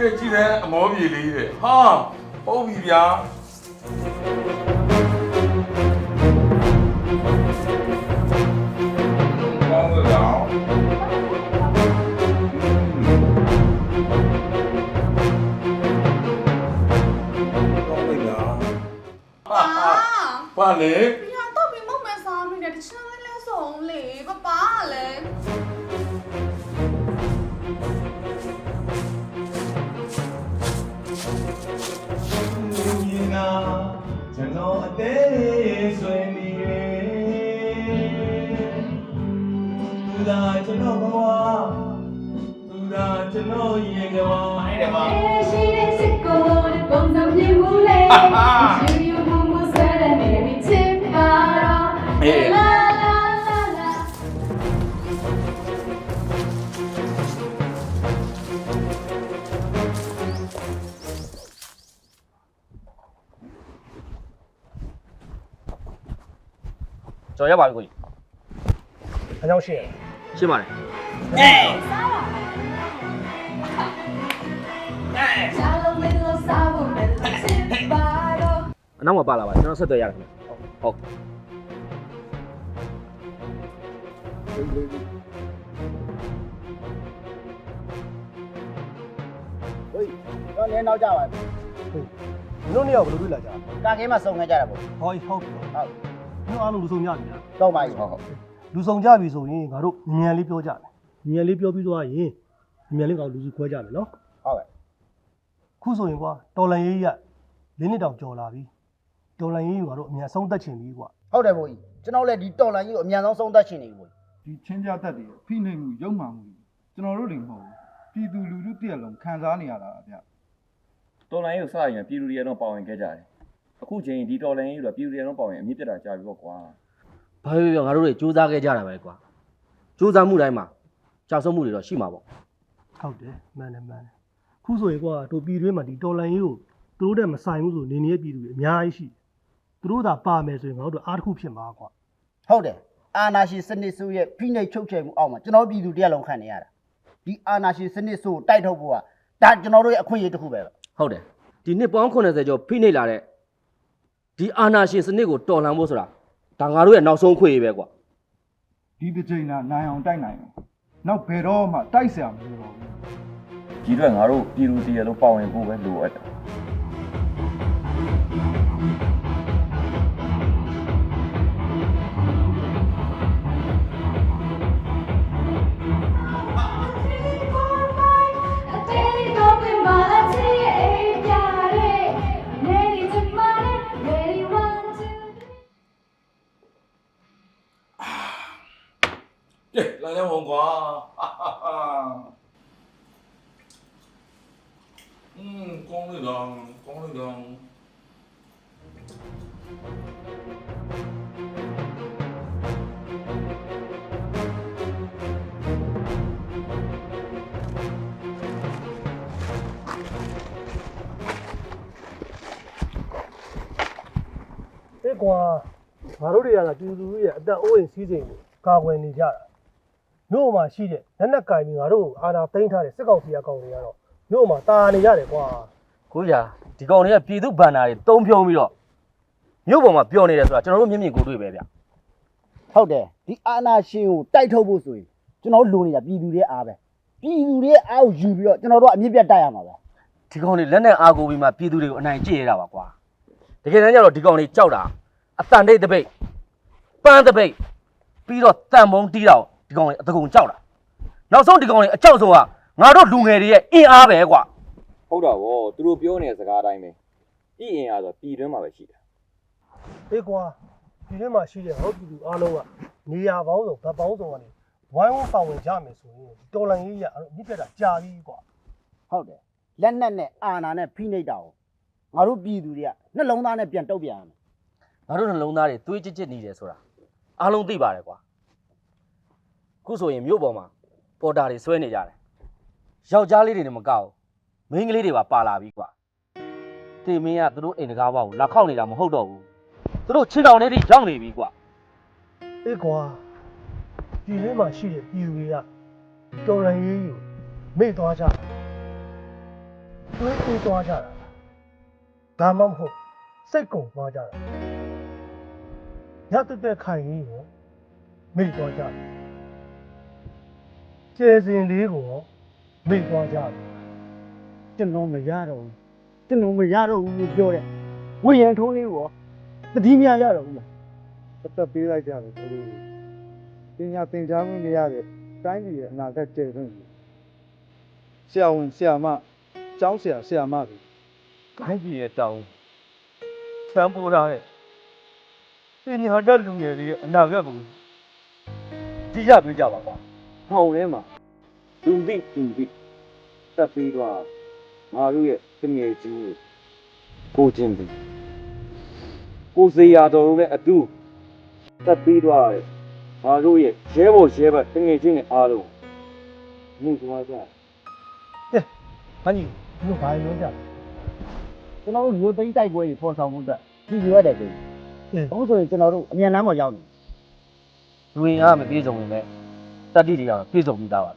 ကဲကြည့်တယ်အမောပြေလေးတဲ့ဟာဟုတ်ပြီဗျာကောင်းလို့တော့ကောင်းလိုက်လားဟာဟာပါလေ သူသာကျွန်တော်ဘဝသူသာကျွန်တော်ရင်ကဘာအဲ့ဒါပါရှိတဲ့စစ်ကိုတဲ့ပုံစံပြင်းမှုလေရှိယူမှုမှုဆွဲတဲ့နေပြီချစ်ပါတော့လာလာလာလာကျွန်တော်ရပါပြီကိုကြီးအကြောင်းရှိရရှင်းပါတယ်ချာ လုံးလေးလို့စားဖို့ပဲချစ်ပါတော့အနောက်မှာပါလာပါကျွန်တော်ဆက်သွယ်ရတယ်ခင်ဗျဟုတ်ဟေးတော့လည်းနောက်ကြပါပြီမင်းတို့နှစ်ယောက်ဘယ်လိုတွေ့လာကြလဲကာကင်းမှာစုံခဲ့ကြတာပေါ့ဟောဟုတ်ပြီဟုတ်မင်းတို့အားလုံးလူဆောင်ကြပြီလားတော့ပါပြီဟုတ် လူဆောင်ကြပြီဆိုရင်ငါတို့ညဉ့်လေးပြောကြမယ်ညဉ့်လေးပြောပြီးသွားရင်ညဉ့်လေးကောင်လူစုခွဲကြမယ်နော်ဟုတ်ကဲ့ခုဆိုရင်ကွာတော်လန်ရေးရလေးနှစ်တောင်ကြော်လာပြီတော်လန်ရေးကတို့အများဆုံးသက်ချင်ပြီကွာဟုတ်တယ်ဘိုးကြီးကျွန်တော်လည်းဒီတော်လန်ကြီးကိုအမြန်ဆုံးဆုံးသက်ရှင်နေပြီဘိုးကြီးဒီချင်းကြတတ်တွေဖိနှိပ်မှုရုံမှမှုကျွန်တော်တို့တွေမဟုတ်ဘူးပြည်သူလူထုတရက်လုံးခံစားနေရတာဗျတော်လိုင်းကိုစရင်ပြည်သူတွေကတော့ပါဝင်ခဲ့ကြတယ်အခုချိန်ဒီတော်လိုင်းကြီးတော့ပြည်သူတွေကတော့ပါဝင်အမြင့်ပြတ်တာကြာပြီပေါ့ကွာ ဘာဖြစ်ဖြစ်ငါတို့တွေစူးစမ်းခဲ့ကြတာပဲကွာစူးစမ်းမှုတိုင်းမှာကြောက်ဆုံးမှုတွေတော့ရှိမှာပေါ့ဟုတ်တယ်မှန်တယ်မှန်တယ်ခုဆိုရင်ကွာတို့ပြည်တွင်းမှာဒီတော်လန်ရေးကိုသူတို့တက်မဆိုင်ဘူးဆိုနေနေတဲ့ပြည်သူတွေအများကြီးရှိတယ်သူတို့သာပါမယ်ဆိုရင်ငါတို့အားတစ်ခုဖြစ်မှာကွာဟုတ်တယ်အာနာရှင်စနစ်ဆိုးရဲ့ဖိနှိပ်ချုပ်ချယ်မှုအောက်မှာကျွန်တော်ပြည်သူတရက်လုံးခံနေရတာဒီအာနာရှင်စနစ်ဆိုးကိုတိုက်ထုတ်ဖို့ကဒါကျွန်တော်တို့ရဲ့အခွင့်အရေးတစ်ခုပဲပဲဟုတ်တယ်ဒီနှစ်ပေါင်း80ကျော်ဖိနှိပ်လာတဲ့ဒီအာနာရှင်စနစ်ကိုတော်လှန်ဖို့ဆိုတာ ဒါငါတို့ရဲ့နောက်ဆုံးခွေပဲကွာဒီတစ်ချိန်လာနိုင်အောင်တိုက်နိုင်မယ်နောက်ဘယ်တော့မှတိုက်ဆရာမလိုတော့ဘူးဒီအတွက်ငါတို့ပြည်သူတရလုံးပါဝင်ဖို့ပဲလိုအပ်တယ် အောင်ကွာဟာဟာဟာอืมကောင်းလို့တော့ကောင်းလို့တော့အေးကွာငါတို့တွေကလာပြည်သူတွေရဲ့အသက်အိုးအိမ်စီးစိမ်ကိုကာကွယ်နေကြတာ မြို့မှာရှိတဲ့လက်နက်ကင်ပြီးငါတို့ကိုအာဏာသိမ်းထားတဲ့စစ်ကောင်စီအကောင်တွေကတော့မြို့မှာတာနေရတယ်ကွာကိုကြီးဒီကောင်တွေကပြည်သူဗန္နာတွေတုံးဖြုံပြီးတော့မြို့ပေါ်မှာပျော်နေတယ်ဆိုတာကျွန်တော်တို့မျက်မြင်ကိုယ်တွေ့ပဲဗျဟုတ်တယ်ဒီအာနာရှင်ကိုတိုက်ထုတ်ဖို့ဆိုရင်ကျွန်တော်တို့လိုနေတာပြည်သူတွေအားပဲပြည်သူတွေအားကိုယူပြီးတော့ကျွန်တော်တို့ကအမြင့်ပြတ်တိုက်ရမှာပဲဒီကောင်တွေလက်နဲ့အားကိုပြီးမှပြည်သူတွေကိုအနိုင်ကျင့်ရတာပါကွာတကယ်တမ်းကျတော့ဒီကောင်တွေကြောက်တာအတန်တိတ်တပိတ်ပန်းတပိတ်ပြီးတော့တန်မုံတီးတာကို ဒီကောင်တွေအတကုံကြောက်တာနောက်ဆုံးဒီကောင်တွေအကြောက်ဆုံးကငါတို့လူငယ်တွေရဲ့အင်အားပဲကွာဟုတ်တာဗောသူတို့ပြောနေတဲ့စကားအတိုင်းပဲပြည်ရင်အားဆိုပြည်တွင်းမှာပဲရှိတယ်အေးကွာဒီထဲမှာရှိတဲ့ဟောပြည်သူအားလုံးကနေရာပေါင်းစုံဗတ်ပေါင်းစုံကနေဝိုင်းဝန်းပါဝင်ကြမယ်ဆိုရင်ဒီတော်လန်ရေးရအဲ့လိုအမြင့်ပြတ်တာကြာပြီကွာဟုတ်တယ်လက်နက်နဲ့အာနာနဲ့ဖိနှိပ်တာကိုငါတို့ပြည်သူတွေကနှလုံးသားနဲ့ပြန်တုတ်ပြန်ရမယ်ငါတို့နှလုံးသားတွေသွေးကြစ်ကြစ်နေတယ်ဆိုတာအားလုံးသိပါတယ်ကွာ ခုဆိုရင်မြို့ပေါ်မှာပေါ်တာတွေဆွဲနေကြတယ်ယောက်ျားလေးတွေနဲ့မကောက်ဘူးမိန်းကလေးတွေပါပါလာပြီကွာတေမင်းကသူတို့အိမ်တကားဘောက်ကိုလာခောက်နေတာမဟုတ်တော့ဘူးသူတို့ချင်းတောင်ထဲထိရောက်နေပြီကွာအေးကွာဒီထဲမှာရှိတဲ့ပြည်သူတွေကတော်လန်ရေးကိုမေ့သွားကြတယ်သွေးအေးသွားကြတာဒါမှမဟုတ်စိတ်ကုန်သွားကြတာညတက်တက်ခိုင်ကြီးကိုမိတ်သွားကြတယ် ကျဲစင်လေးကိုမိတ်သွားကြတယ်ကျွန်တော်မရတော့ဘူးကျွန်တော်မရတော့ဘူးလို့ပြောတယ်ဝိရန်ထုံးလေးကိုတတိမြရတော့ဘူးလားပတ်သက်ပေးလိုက်ကြတယ်ကလေးပညာသင်ကြားမှုမရတဲ့တိုင်းပြည်ရဲ့အနာဂတ်ကျယ်ဆုံးဆရာဝန်ဆရာမကျောင်းဆရာဆရာမတွေခိုင်းပြည်ရဲ့တောင်းစံပေါ်လာတဲ့ပညာတတ်လူငယ်တွေရဲ့အနာဂတ်ကိုကြည့်ရပြကြပါကွာ ဟောင်းထဲမှာလူသိလူသိတက်ပြီးတော့ငါတို့ရဲ့တငယ်ချင်းကိုကိုချင်းပြီကိုစေရတော်နဲ့အတူတက်ပြီးတော့ငါတို့ရဲ့ရဲဘော်ရဲဘက်တငယ်ချင်းတွေအားလုံးမှုသွားကြ။ဘာကြီးတို့ဘာပြောကြလဲကျွန်တော်တို့လူသိန်းတိုက်ပွဲတွေဖော်ဆောင်မှုအတွက်ကြည့်ရတယ်ကွ။အင်းအခုဆိုရင်ကျွန်တော်တို့အမြန်လမ်းပေါ်ရောက်နေလူရင်အားမပြေဆုံးရင်လည်း တတိတွေကတော့ပြေဆုံးပြီးသားပါ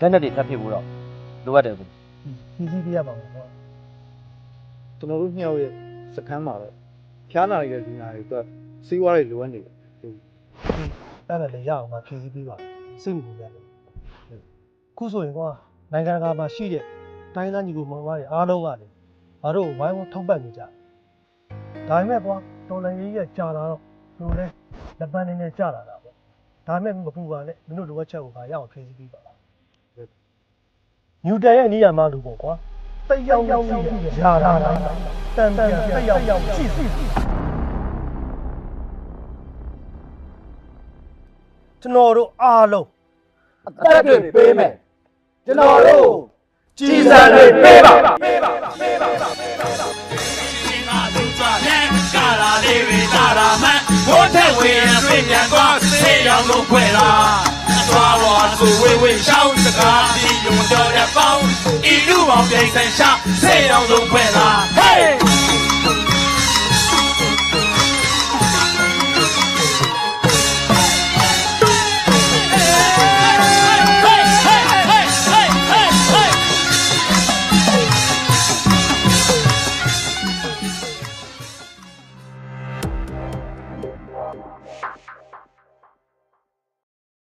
လက်နဲ့တွေထပ်ဖြစ်ဖို့တော့လိုအပ်တယ်ဘူးကြီးကြီးပြရပါမယ်နော်ကျွန်တော်တို့ညှောက်ရဲ့စခန်းမှာတော့ဖျားနာနေတဲ့လူနာတွေအတွက်စီးပွားတွေလိုအပ်နေတယ်။အဲ့ဒါလည်းရအောင်ငါဖြည့်ဆည်းပေးပါမယ်စိတ်မပူကြနဲ့။ခုဆိုရင်ကွာနိုင်ငံတကာမှာရှိတဲ့တိုင်းသားညီကိုမောင်မတွေအားလုံးကလေငါတို့ကိုဝိုင်းဝန်းထောက်ပံ့နေကြတယ်။ဒါပေမဲ့ကွာတော်လည်းကြီးရဲ့ကြာလာတော့လူလည်းလက်ပန်းနေနဲ့ကြာလာတာပေါ့။ ဒါပေမဲ့မပူပါနဲ့မင်းတို့လိုအပ်ချက်ကိုငါရအောင်ဖြည့်ဆည်းပေးပါလား။နျူတန်ရဲ့အနည်းရမလို့ပေါ့ကွာ။တိတ်ရောက်ရောက်ရှိတယ်ရာတာတိုင်းတန်တန်တိတ်ရောက်ရောက်ရှိရှိကျွန်တော်တို့အားလုံးအသက်တွေပေးမယ်ကျွန်တော်တို့ကြီးစံတွေပေးပါကာလာလေးတွေတာရာမန် ဘိုးတဲ့ဝေရဆွေပြန်သွားဆေးရောင်လုံးခွဲလာသွားပေါ်သူဝေဝေရှောင်းစကားဒီယုံတော်တဲ့ပေါင်းဤလူအောင်ပြိုင်ဆိုင်ရှာဆေးရောင်လုံးခွဲလာ Hey